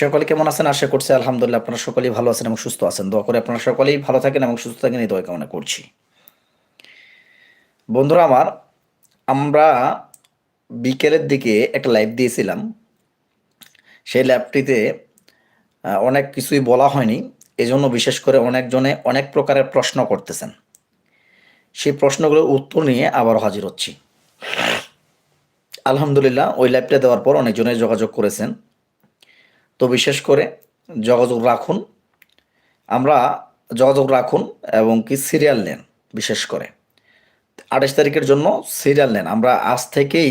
সকলে কেমন আছেন? আশা করছি আলহামদুলিল্লাহ আপনারা সকলেই ভালো আছেন এবং সুস্থ আছেন। দোয়া করে আপনারা সকলেই ভালো থাকেন এবং সুস্থ থাকেন, এই দোয়া কামনা করছি। বন্ধুরা আমার, আমরা বিকেলের দিকে একটা লাইভ দিয়েছিলাম। সেই ল্যাবটিতে অনেক কিছুই বলা হয়নি। এজন্য বিশেষ করে অনেকজনে অনেক প্রকারের প্রশ্ন করতেছেন। সেই প্রশ্নগুলোর উত্তর নিয়ে আবার হাজির হচ্ছি। আলহামদুলিল্লাহ, ওই লাইভটা দেওয়ার পর অনেকজনে যোগাযোগ করেছেন। তো বিশেষ করে যোগাযোগ রাখুন। আমরা যোগাযোগ রাখুন এবং কি সিরিয়াল নেন বিশেষ করে। আঠাশ তারিখের জন্য সিরিয়াল নেন। আমরা আজ থেকেই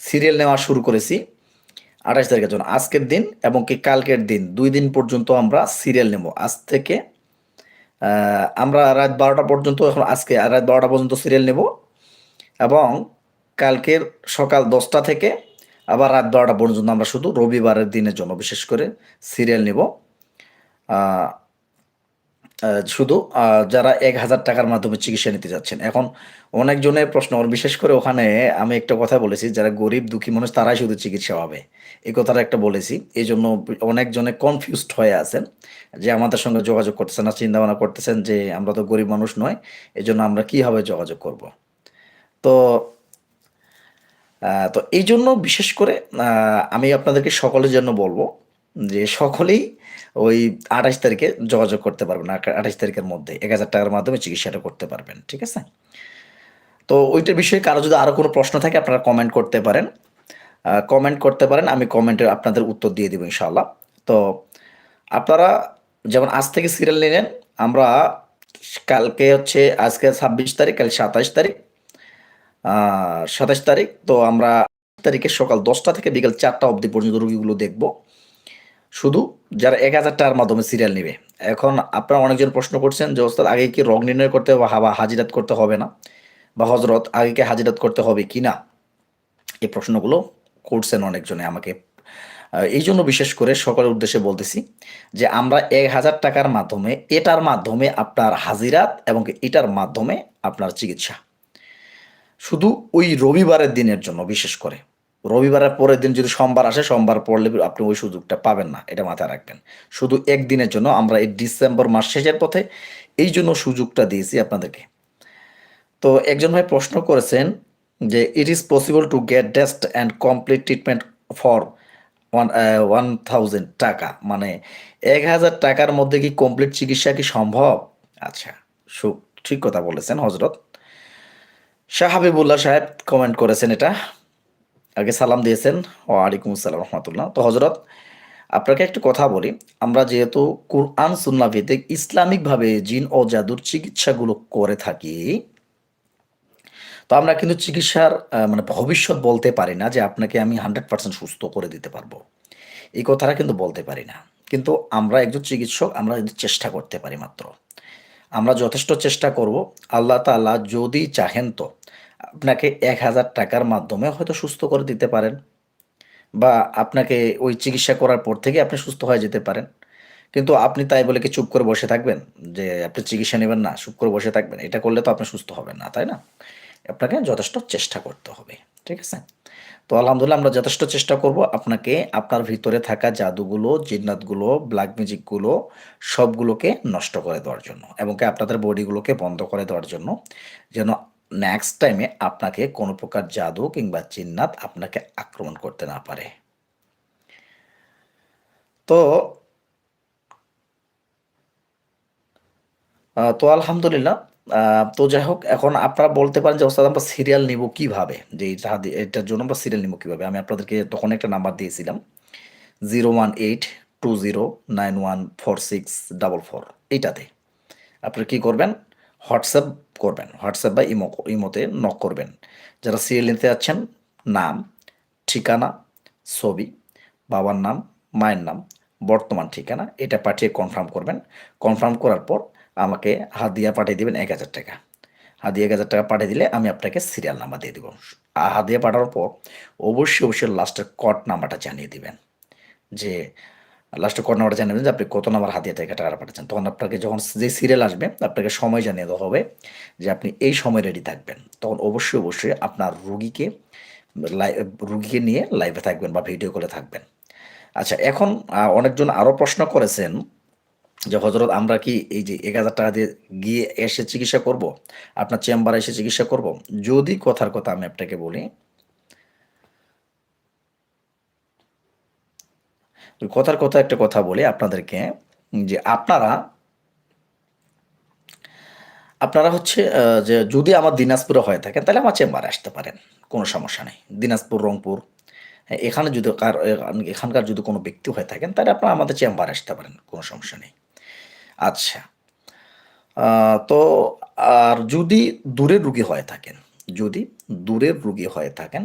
সিরিয়াল নেওয়া শুরু করেছি আঠাশ তারিখের জন্য। আজকের দিন এবং কি কালকের দিন, দুই দিন পর্যন্ত আমরা সিরিয়াল নেব। আজ থেকে আমরা রাত বারোটা পর্যন্ত এখন আজকে রাত বারোটা পর্যন্ত সিরিয়াল নেব এবং কালকের সকাল দশটা থেকে আবার রাত বারোটা পর্যন্ত আমরা শুধু রবিবারের দিনের জন্য, বিশেষ করে সিরিয়াল নেব। শুধু যারা এক হাজার টাকার মাধ্যমে চিকিৎসা নিতে যাচ্ছেন। এখন অনেকজনের প্রশ্ন, বিশেষ করে ওখানে আমি একটা কথা বলেছি, যারা গরিব দুঃখী মানুষ, তারাই শুধু চিকিৎসা হবে এই কথাটা একটা বলেছি। এই জন্য অনেকজনে কনফিউজড হয়ে আছেন, যে আমাদের সঙ্গে যোগাযোগ করতেছেন না চিন্তা ভাবনা করতেছেন যে আমরা তো গরিব মানুষ নয় এই জন্য আমরা কীভাবে যোগাযোগ করব? তো তো এই জন্য বিশেষ করে আমি আপনাদেরকে সকলের জন্য বলব যে সকলেই ওই আঠাশ তারিখে যোগাযোগ করতে পারবেন আঠাশ তারিখের মধ্যে এক হাজার টাকার মাধ্যমে চিকিৎসাটা করতে পারবেন, ঠিক আছে? তো ওইটার বিষয়ে কারও যদি আরও কোনো প্রশ্ন থাকে, আপনারা কমেন্ট করতে পারেন। কমেন্ট করতে পারেন, আমি কমেন্টে আপনাদের উত্তর দিয়ে দিব ইনশাআল্লাহ। তো আপনারা যেমন আজ থেকে সিরিয়াল নিলেন, আমরা কালকে হচ্ছে, আজকে ছাব্বিশ তারিখ, কাল সাতাশ তারিখ সাতাশ তারিখ। তো আমরা তারিখে সকাল দশটা থেকে বিকেল চারটা অবধি পর্যন্ত রুগীগুলো দেখব। শুধু যারা এক হাজার টাকার মাধ্যমে সিরিয়াল নেবে। এখন আপনারা অনেকজন প্রশ্ন করছেন যে, ওস্তাদ, আগে কি রোগ নির্ণয় করতে হবে বা হাজিরাত করতে হবে না? বা হজরত আগে কি হাজিরাত করতে হবে কি না? এই প্রশ্নগুলো করছেন অনেকজনে আমাকে। এই জন্য বিশেষ করে সকলের উদ্দেশ্যে বলতেছি যে, আমরা এক হাজার টাকার মাধ্যমে, এটার মাধ্যমে আপনার হাজিরাত এবং এটার মাধ্যমে আপনার চিকিৎসা। শুধু ওই রবিবারের দিনের জন্য বিশেষ করে। রবিবারের পরের দিন যদি সোমবার আসে, সোমবার পড়লে আপনি ওই সুযোগটা পাবেন না, এটা মাথায় রাখবেন। শুধু একদিনের জন্য, আমরা এই ডিসেম্বর মাস শেষের পথে এই জন্য সুযোগটা দিয়েছি আপনাদেরকে। তো একজন ভাই প্রশ্ন করেছেন যে it is possible to get test and complete treatment for one one thousand টাকা? মানে এক হাজার টাকার মধ্যে কি কমপ্লিট চিকিৎসা কি সম্ভব? আচ্ছা সু, ঠিক কথা বলেছেন হজরত শাহ হাবিবুল্লাহ সাহেব কমেন্ট করেছেন এটা। আগে সালাম দিয়েছেন। ও আলাইকুম আসসালাম রহমতুল্লাহ। তো হজরত আপনাকে একটা কথা বলি। আমরা যেহেতু কোরআন সুন্না ভিত্তিক ইসলামিকভাবে জিন ও জাদুর চিকিৎসাগুলো করে থাকি, তো আমরা কিন্তু চিকিৎসার মানে ভবিষ্যৎ বলতে পারি না যে আপনাকে আমি হান্ড্রেড পার্সেন্ট সুস্থ করে দিতে পারব। এই কথাটা কিন্তু বলতে পারি না। কিন্তু আমরা একজন চিকিৎসক, আমরা কিন্তু চেষ্টা করতে পারি মাত্র। আমরা যথেষ্ট চেষ্টা করব। আল্লাহ তাআলা যদি চাহেন তো আপনাকে এক হাজার টাকার মাধ্যমে হয়তো সুস্থ করে দিতে পারেন বা আপনাকে ওই চিকিৎসা করার পর থেকে আপনি সুস্থ হয়ে যেতে পারেন। কিন্তু আপনি তাই বলে কি চুপ করে বসে থাকবেন? যে আপনি চিকিৎসা নেবেন না, চুপ করে বসে থাকবেন। এটা করলে তো আপনি সুস্থ হবেন না, তাই না? আপনাকে যথেষ্ট চেষ্টা করতে হবে, ঠিক আছে? তো আলহামদুলিল্লাহ আমরা যথেষ্ট চেষ্টা করব আপনাকে আপনার ভিতরে থাকা জাদুগুলো, জিন্নাতগুলো ব্ল্যাক ম্যাজিকগুলো সবগুলোকে নষ্ট করে দেওয়ার জন্য এবং কি আপনাদের বডিগুলোকে বন্ধ করে দেওয়ার জন্য যেন নেক্সট টাইমে আপনাকে কোনো প্রকার জাদু কিংবা জিন্নাত আপনাকে আক্রমণ করতে না পারে। তো তো আলহামদুলিল্লাহ তো যাই হোক, এখন আপনারা বলতে পারেন যে, ওস্তাদ, আমরা সিরিয়াল নিব কীভাবে? যে এটা এটার জন্য আমরা সিরিয়াল নিব কীভাবে? আমি আপনাদেরকে তখন একটা নাম্বার দিয়েছিলাম zero one eight two zero nine one four six double four এইটাতে। আপনি কি করবেন? হোয়াটসঅ্যাপ করবেন। হোয়াটসঅ্যাপ বা ইমো, ইমোতে নক করবেন। যারা সিরিয়াল নিতে যাচ্ছেন, নাম, ঠিকানা, ছবি, বাবার নাম, মায়ের নাম, বর্তমান ঠিকানা, এটা পাঠিয়ে কনফার্ম করবেন। কনফার্ম করার পর আমাকে হাদিয়া পাঠিয়ে দিবেন এক হাজার টাকা। হাদিয়া এক হাজার টাকা পাঠিয়ে দিলে আমি আপনাকে সিরিয়াল নাম্বার দিয়ে দিব। হাদিয়া পাঠানোর পর অবশ্যই অবশ্যই লাস্টের কট নাম্বারটা জানিয়ে দিবেন। যে লাস্টে কট নাম্বারটা জানিয়ে দেবেন যে আপনি কত নাম্বার হাদিয়া থেকে টাকা পাঠাচ্ছেন তখন আপনাকে যখন যে সিরিয়াল আসবে, আপনাকে সময় জানিয়ে দেওয়া হবে যে আপনি এই সময় রেডি থাকবেন। তখন অবশ্যই অবশ্যই আপনার রুগীকে রুগীকে নিয়ে লাইভে থাকবেন বা ভিডিও কলে থাকবেন। আচ্ছা এখন অনেকজন আরও প্রশ্ন করেছেন যে হজরত আমরা কি এই যে এক হাজার টাকা দিয়ে গিয়ে এসে চিকিৎসা করব? আপনার চেম্বারে এসে চিকিৎসা করব? যদি কথার কথা আমি আপনাকে বলি কথার কথা একটা কথা বলি আপনাদেরকে যে আপনারা আপনারা হচ্ছে যে যদি আমার দিনাজপুরে হয়ে থাকেন তাহলে আমার চেম্বারে আসতে পারেন কোনো সমস্যা নেই। দিনাজপুর রংপুর হ্যাঁ, এখানে যদি কার এখানকার যদি কোনো ব্যক্তি হয়ে থাকেন তাহলে আপনারা আমাদের চেম্বারে আসতে পারেন কোনো সমস্যা নেই। আচ্ছা তো আর যদি দূরের রুগী হয়ে থাকেন যদি দূরের রুগী হয়ে থাকেন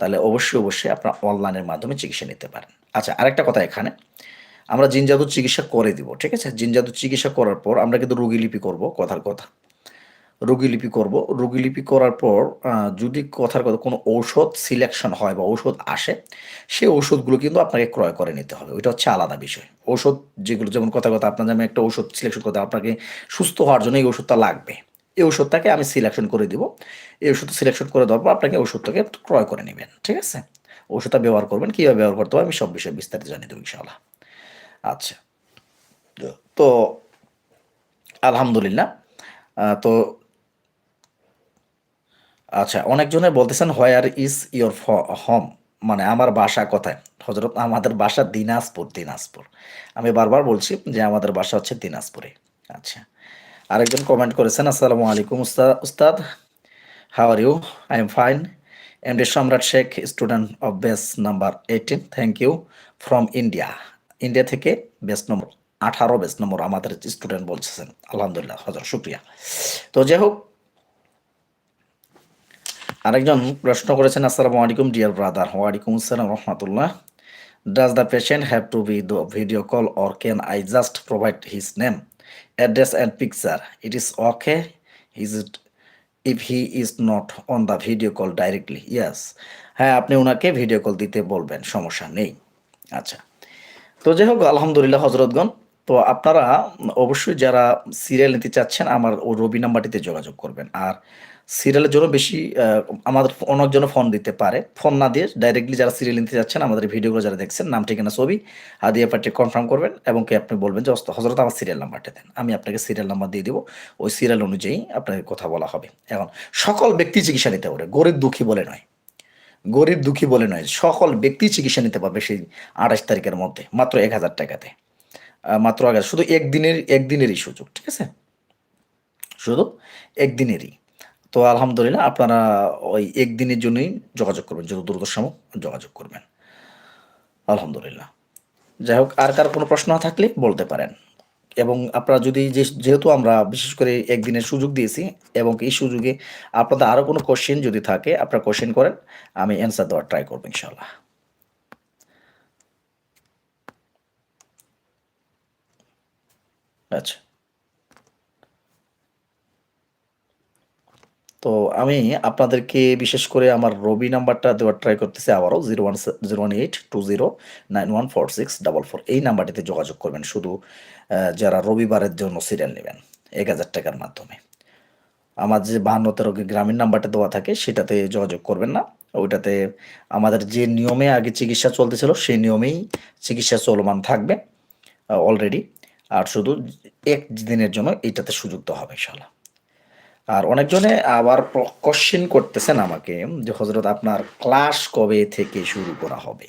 তাহলে অবশ্যই অবশ্যই আপনার অনলাইনের মাধ্যমে চিকিৎসা নিতে পারেন। আচ্ছা আরেকটা কথা এখানে। আমরা জিন জাদুর চিকিৎসা করে দিব, ঠিক আছে? জিন জাদুর চিকিৎসা করার পর আমরা কিন্তু রোগী লিপি করব, কথার কথা। রোগী লিপি করব। রোগী লিপি করার পর যদি কথার কথা কোনো ঔষধ সিলেকশন হয় বা ঔষধ আসে সেই ঔষধগুলো কিন্তু আপনাকে ক্রয় করে নিতে হবে। ওইটা হচ্ছে আলাদা বিষয়। ঔষধ যেগুলো, যেমন কথা কথা, আপনার যেমন একটা ঔষধ সিলেকশন করতে আপনাকে সুস্থ হওয়ার জন্য এই ওষুধটা লাগবে। এই ওষুধটাকে আমি সিলেকশন করে দিব। এই ওষুধটা সিলেকশন করে দেওয়ার পর আপনাকে ওষুধটাকে ক্রয় করে নেবেন, ঠিক আছে? ওষুধটা ব্যবহার করবেন, কীভাবে ব্যবহার করতে হবে আমি সব বিষয়ে বিস্তারিত জানিয়ে দেবো ইনশাআল্লাহ। আচ্ছা তো আলহামদুলিল্লাহ তো আচ্ছা অনেকজনে বলতেছেন হোয়ার ইজ ইয়োর হোম মানে আমার বাসা কোথায়? হজরত আমাদের বাসা দিনাজপুর দিনাজপুর। আমি বারবার বলছি যে আমাদের বাসা হচ্ছে দিনাজপুরে। আচ্ছা আরেকজন কমেন্ট করেছেন, আসসালামু আলাইকুম উস্তাদ are you I am fine M D Samrat Sheikh student of best number eighteen thank you from India India থেকে বেস্ট নম্বর আঠারো বেস্ট নম্বর আমাদের স্টুডেন্ট বলছেন। আলহামদুলিল্লাহ, হজর, শুক্রিয়া। তো যাই হোক আরেকজন প্রশ্ন করেছেন, আসসালামু আলাইকুম ডিয়ার ব্রাদার ওয়ালাইকুম আসসালাম রহমতুল্লাহ। Does the patient have to be the video call or can I just provide his name address and picture it is okay is it if he is not on the video call directly yes হ্যাঁ আপনি ওনাকে video call দিতে বলবেন, সমস্যা নেই। আচ্ছা। তো যাই হোক, আলহামদুলিল্লাহ হজরতগণ। তো আপনারা অবশ্যই যারা সিরিয়াল নিতে চাচ্ছেন, আমার ও রবি নাম্বারটিতে যোগাযোগ করবেন। আর সিরিয়ালের জন্য বেশি আমাদের অনেকজন ফোন দিতে পারে। ফোন না দিয়ে ডাইরেক্টলি যারা সিরিয়াল নিতে যাচ্ছেন আমাদের ভিডিওগুলো যারা দেখছেন নাম ঠিকানা ছবি আদি ব্যাপারটি কনফার্ম করবেন এবং কি আপনি বলবেন যে "ওস্তাদ, হজরত আমার সিরিয়াল নাম্বারটা দেন। আমি আপনাকে সিরিয়াল নাম্বার দিয়ে দিব। ওই সিরিয়াল অনুযায়ী আপনাকে কথা বলা হবে। এখন সকল ব্যক্তি চিকিৎসা নিতে পারে। গরিব দুঃখী বলে নয়। গরিব দুঃখী বলে নয়। সকল ব্যক্তি চিকিৎসা নিতে পারবে সেই আঠাশ তারিখের মধ্যে মাত্র এক হাজার টাকাতে। মাত্র আগে শুধু একদিনের একদিনেরই সুযোগ ঠিক আছে? শুধু একদিনেরই। তো আলহামদুলিল্লাহ আপনারা ওই একদিনের জন্যই যোগাযোগ করবেন, যত দ্রুত সম্ভব যোগাযোগ করবেন। আলহামদুলিল্লাহ। যাই হোক, আর কার কোনো প্রশ্ন থাকলে বলতে পারেন। এবং আপনারা যদি যেহেতু আমরা বিশেষ করে একদিনের সুযোগ দিয়েছি এবং এই সুযোগে আপনাদের আরও কোনো কোশ্চেন যদি থাকে, আপনারা কোশ্চেন করেন, আমি অ্যান্সার দেওয়ার ট্রাই করব ইনশাল্লাহ আচ্ছা। তো আমি আপনাদেরকে বিশেষ করে আমার রবি নাম্বারটা দেওয়ার ট্রাই করতেছি আবারও zero one zero one eight two zero nine one four six double four এই নাম্বারটিতে যোগাযোগ করবেন, শুধু যারা রবিবারের জন্য সিরিয়াল নেবেন, এক হাজার টাকার মাধ্যমে। আমার যে বাহান্ন তেরো গ্রামীণ নাম্বারটা দেওয়া থাকে, সেটাতে যোগাযোগ করবেন না। ওইটাতে আমাদের যে নিয়মে আগে চিকিৎসা চলতেছিল, সেই নিয়মেই চিকিৎসা চলমান থাকবে অলরেডি আর শুধু এক দিনের জন্য এইটাতে সুযোগ দেওয়া হবে ইনশাল্লাহ আর অনেকজনে আবার কোশ্চেন করতেছেন আমাকে যে হজরত আপনার ক্লাস কবে থেকে শুরু করা হবে?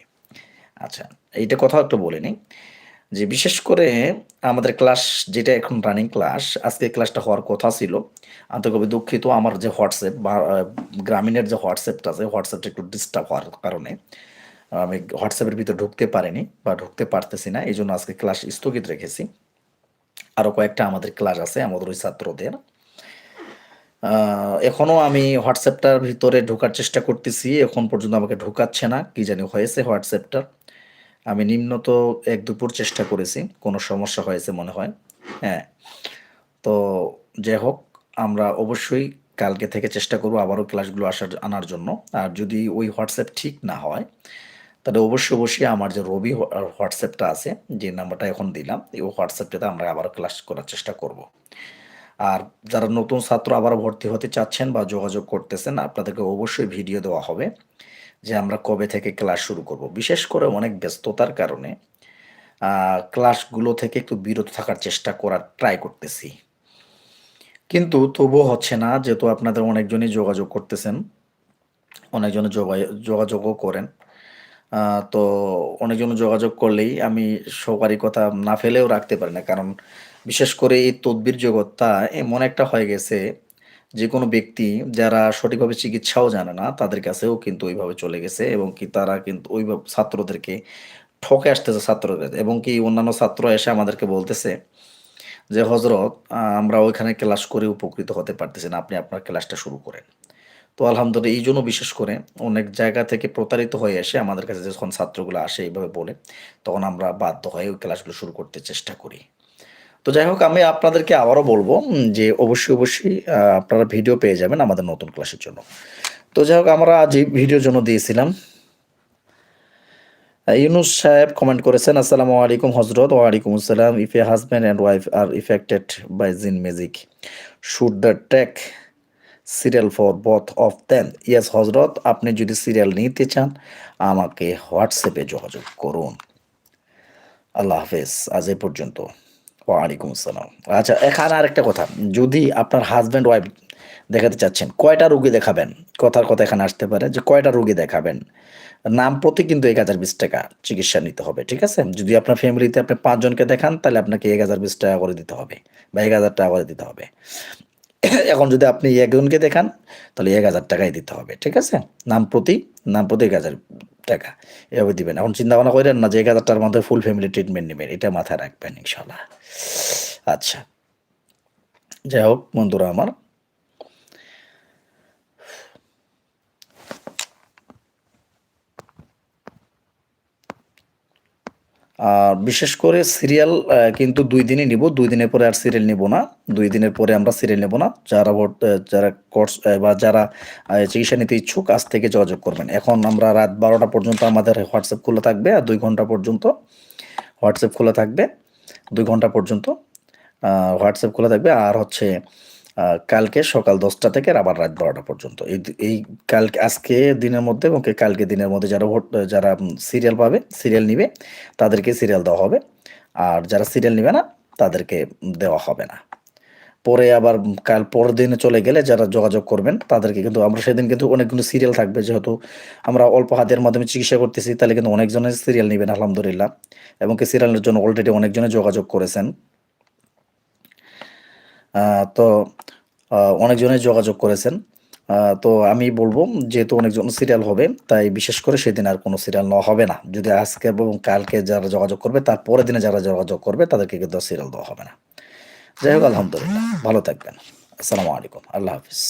আচ্ছা এইটা কথা একটু বলে নিই। যে, বিশেষ করে আমাদের ক্লাস যেটা এখন রানিং ক্লাস আজকে ক্লাসটা হওয়ার কথা ছিল। আমি দুঃখিত, আমার যে হোয়াটসঅ্যাপ বা গ্রামীণের যে হোয়াটসঅ্যাপটা আছে হোয়াটসঅ্যাপটা একটু ডিস্টার্ব হওয়ার কারণে আমি হোয়াটসঅ্যাপের ভিতরে ঢুকতে পারিনি বা ঢুকতে পারতেছি না এই জন্য আজকে ক্লাস স্থগিত রেখেছি। আরও কয়েকটা আমাদের ক্লাস আছে, আমাদের ওই ছাত্রদের। আহ, এখনও আমি হোয়াটসঅ্যাপটার ভিতরে ঢোকার চেষ্টা করতেছি এখন পর্যন্ত আমাকে ঢোকাচ্ছে না কি জানি হয়েছে হোয়াটসঅ্যাপটার। আমি নিম্নত এক দুপুর চেষ্টা করেছি কোনো সমস্যা হয়েছে মনে হয় হ্যাঁ। তো যাই হোক আমরা অবশ্যই কালকে থেকে চেষ্টা করব আবারও ক্লাসগুলো আসার আনার জন্য। আর যদি ওই হোয়াটসঅ্যাপ ঠিক না হয় তাহলে অবশ্যই অবশ্যই আমার যে রবি হোয়াটসঅ্যাপটা আছে যে নাম্বারটা এখন দিলাম এই হোয়াটসঅ্যাপটাতে আমরা আবারও ক্লাস করার চেষ্টা করব। আর যারা নতুন ছাত্র আবার ভর্তি হতে চাচ্ছেন বা যোগাযোগ করতেছেন, আপনাদেরকে অবশ্যই ভিডিও দেওয়া হবে যে আমরা কবে থেকে ক্লাস শুরু করব। বিশেষ করে অনেক ব্যস্ততার কারণে ক্লাসগুলো থেকে একটু বিরত থাকার চেষ্টা করার ট্রাই করতেছি। কিন্তু তবুও হচ্ছে না, যেহেতু আপনাদের অনেকজনই যোগাযোগ করতেছেন অনেকজনে যোগা- যোগাযোগও করেন। তো অনেকজন যোগাযোগ করলেই আমি সবারই কথা না ফেলেও রাখতে পারি না। কারণ বিশেষ করে এই তদবির জগৎটা এমন একটা হয়ে গেছে যে কোনো ব্যক্তি যারা সঠিকভাবে চিকিৎসাও জানে না, তাদের কাছেও কিন্তু ওইভাবে চলে গেছে এবং কি তারা কিন্তু ওইভাবে ছাত্রদেরকে ঠকে আসতেছে ছাত্রদের। এবং কি অন্যান্য ছাত্র এসে আমাদেরকে বলতেছে যে হজরত আমরা ওইখানে ক্লাস করে উপকৃত হতে পারতেছি না। আপনি আপনার ক্লাসটা শুরু করেন। তো আলহামদুলিল্লাহ, এই জন্য বিশেষ করে অনেক জায়গা থেকে প্রতারিত হয়ে এসে আমাদের কাছে যখন ছাত্রগুলো আসে এইভাবে বলে, তখন আমরা বাধ্য হয়ে ওই ক্লাসগুলো শুরু করতে চেষ্টা করি। তো যাই হোক, আমি আপনাদেরকে আবারও বলব যে অবশ্যই অবশ্যই আপনারা ভিডিও পেয়ে যাবেন আমাদের নতুন ক্লাসের জন্য। তো যাই হোক, আমরা আজ এই ভিডিওর জন্য দিয়েছিলাম ইউনুস সাহেব কমেন্ট করেছেন, আসসালামু আলাইকুম হজরত, ওয়ালাইকুম আসসালাম if a husband and wife are affected by jinn magic should they take serial for both of them yes হজরত আপনি যদি সিরিয়াল নিতে চান, আমাকে হোয়াটসঅ্যাপে যোগাযোগ করুন। আল্লাহ হাফেজ, আজ এ পর্যন্ত। ওয়ালাইকুম আসসালাম। আচ্ছা এখানে আরেকটা কথা। যদি আপনার হাজব্যান্ড ওয়াইফ দেখাতে চাচ্ছেন, কয়টা রুগী দেখাবেন? কথার কথা এখানে আসতে পারে যে কয়টা রুগী দেখাবেন। নাম প্রতি কিন্তু এক হাজার বিশ টাকা চিকিৎসা নিতে হবে, ঠিক আছে? যদি আপনার ফ্যামিলিতে আপনি পাঁচজনকে দেখান, তাহলে আপনাকে এক হাজার বিশ টাকা করে দিতে হবে বা এক হাজার টাকা করে দিতে হবে। এখন যদি আপনি একজনকে দেখান, তাহলে এক হাজার টাকাই দিতে হবে, ঠিক আছে? নাম প্রতি নাম প্রতি এক হাজার টাকা, এভাবে দিবেন। এখন চিন্তা ভাবনা করেন না যে এক হাজার টাকার মধ্যে ফুল ফ্যামিলি ট্রিটমেন্ট নেবেন, এটা মাথায় রাখবেন ইনশাল্লাহ। আচ্ছা যাই হোক বন্ধুরা আমার আর বিশেষ করে সিরিয়াল কিন্তু দুই দিনই নিব, দুই দিনের পরে আর সিরিয়াল নিব না। দুই দিনের পরে আমরা সিরিয়াল নেব না। যারা ভোট- যারা কোর্স বা যারা চিকিৎসা নিতে ইচ্ছুক, আজ থেকে যোগাযোগ করবেন। এখন আমরা রাত বারোটা পর্যন্ত আমাদের হোয়াটসঅ্যাপ খোলা থাকবে, আর দুই ঘণ্টা পর্যন্ত হোয়াটসঅ্যাপ খোলা থাকবে। দুই ঘণ্টা পর্যন্ত হোয়াটসঅ্যাপ খোলা থাকবে। আর হচ্ছে কালকে সকাল দশটা থেকে আবার রাত বারোটা পর্যন্ত। এই এই কালকে, আজকে দিনের মধ্যে এবং কালকে দিনের মধ্যে যারা ভোট, যারা সিরিয়াল পাবে সিরিয়াল নিবে, তাদেরকে সিরিয়াল দেওয়া হবে। আর যারা সিরিয়াল নিবে না, তাদেরকে দেওয়া হবে না। পরে আবার কাল পরের দিনে চলে গেলে যারা যোগাযোগ করবেন, তাদেরকে কিন্তু, আমরা সেদিন কিন্তু অনেকগুলো সিরিয়াল থাকবে। যেহেতু আমরা অল্প হাতের মাধ্যমে চিকিৎসা করতেছি, তাহলে কিন্তু অনেকজনের সিরিয়াল নেবেন, আলহামদুলিল্লাহ। এবং কি সিরিয়ালের জন্য অলরেডি অনেকজনে যোগাযোগ করেছেন। তো অনেকজনে যোগাযোগ করেছেন। তো আমি বলব যেহেতু অনেকজন সিরিয়াল হবে, তাই বিশেষ করে সেদিন আর কোনো সিরিয়াল নেওয়া হবে না। যদি আজকে এবং কালকে যারা যোগাযোগ করবে, তার পরের দিনে যারা যোগাযোগ করবে, তাদেরকে কিন্তু সিরিয়াল দেওয়া হবে না। যাই হোক, আলহামদুলিল্লাহ। ভালো থাকবেন। আসসালামু আলাইকুম। আল্লাহ হাফিজ।